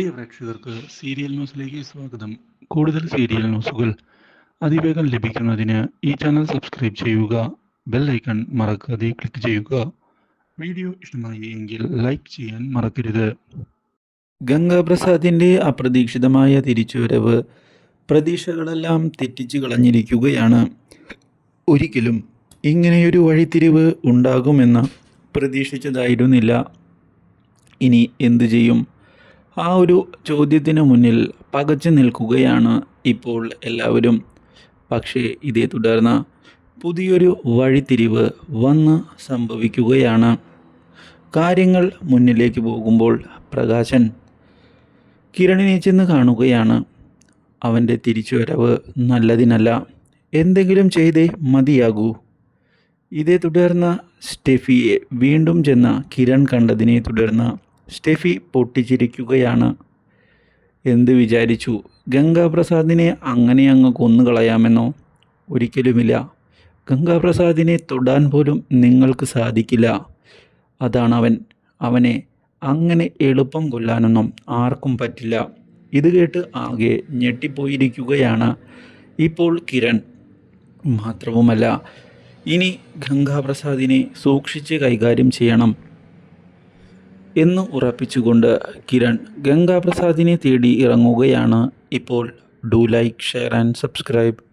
പ്രിയ പ്രേക്ഷകർക്ക് സീരിയൽ ന്യൂസിലേക്ക് സ്വാഗതം. കൂടുതൽ സീരിയൽ ന്യൂസുകൾ അതിവേഗം ലഭിക്കുന്നതിന് ഈ ചാനൽ സബ്സ്ക്രൈബ് ചെയ്യുക ബെൽ ഐക്കൺ മറക്കാതെ ക്ലിക്ക് ചെയ്യുക. വീഡിയോ ഇഷ്ടമായി എങ്കിൽ ലൈക്ക് ചെയ്യാൻ മറക്കരുത്. ഗംഗാപ്രസാദിന്റെ അപ്രതീക്ഷിതമായ തിരിച്ചുവരവ് പ്രതീക്ഷകളെല്ലാം തെറ്റിച്ചു കളഞ്ഞിരിക്കുകയാണ്. ഒരിക്കലും ഇങ്ങനെയൊരു വഴിത്തിരിവ് ഉണ്ടാകുമെന്ന് പ്രതീക്ഷിച്ചതായിരുന്നില്ല. ഇനി എന്തു ചെയ്യും? ആ ഒരു ചോദ്യത്തിന് മുന്നിൽ പകച്ചു നിൽക്കുകയാണ് ഇപ്പോൾ എല്ലാവരും. പക്ഷേ ഇതേ തുടർന്ന് പുതിയൊരു വഴിത്തിരിവ് വന്ന് സംഭവിക്കുകയാണ്. കാര്യങ്ങൾ മുന്നിലേക്ക് പോകുമ്പോൾ പ്രകാശൻ കിരണിനെ ചെന്ന് കാണുകയാണ്. അവന്റെ തിരിച്ചുവരവ് നല്ലതിനല്ല. എന്തെങ്കിലും ചെയ്തേ മതിയാകൂ. ഇതേ തുടർന്ന് സ്റ്റെഫിയെ വീണ്ടും ചെന്ന കിരൺ കണ്ടതിനെ തുടർന്ന് സ്റ്റെഫി പൊട്ടിച്ചിരിക്കുകയാണ്. എന്ത് വിചാരിച്ചു? ഗംഗാപ്രസാദിനെ അങ്ങനെ അങ്ങ് കൊന്നുകളയാമെന്നോ? ഒരിക്കലുമില്ല. ഗംഗാപ്രസാദിനെ തൊടാൻ പോലും നിങ്ങൾക്ക് സാധിക്കില്ല. അതാണ് അവൻ അവനെ അങ്ങനെ എളുപ്പം കൊല്ലാനൊന്നും ആർക്കും പറ്റില്ല. ഇത് കേട്ട് ആകെ ഞെട്ടിപ്പോയിരിക്കുകയാണ് ഇപ്പോൾ കിരൺ. മാത്രവുമല്ല ഇനി ഗംഗാപ്രസാദിനെ സൂക്ഷിച്ച് കൈകാര്യം ചെയ്യണം. എന്ന് ഉറപ്പിച്ചുകൊണ്ട് കിരൺ ഗംഗാപ്രസാദിനെ തേടി ഇറങ്ങുകയാണ് ഇപ്പോൾ. Do like share and subscribe.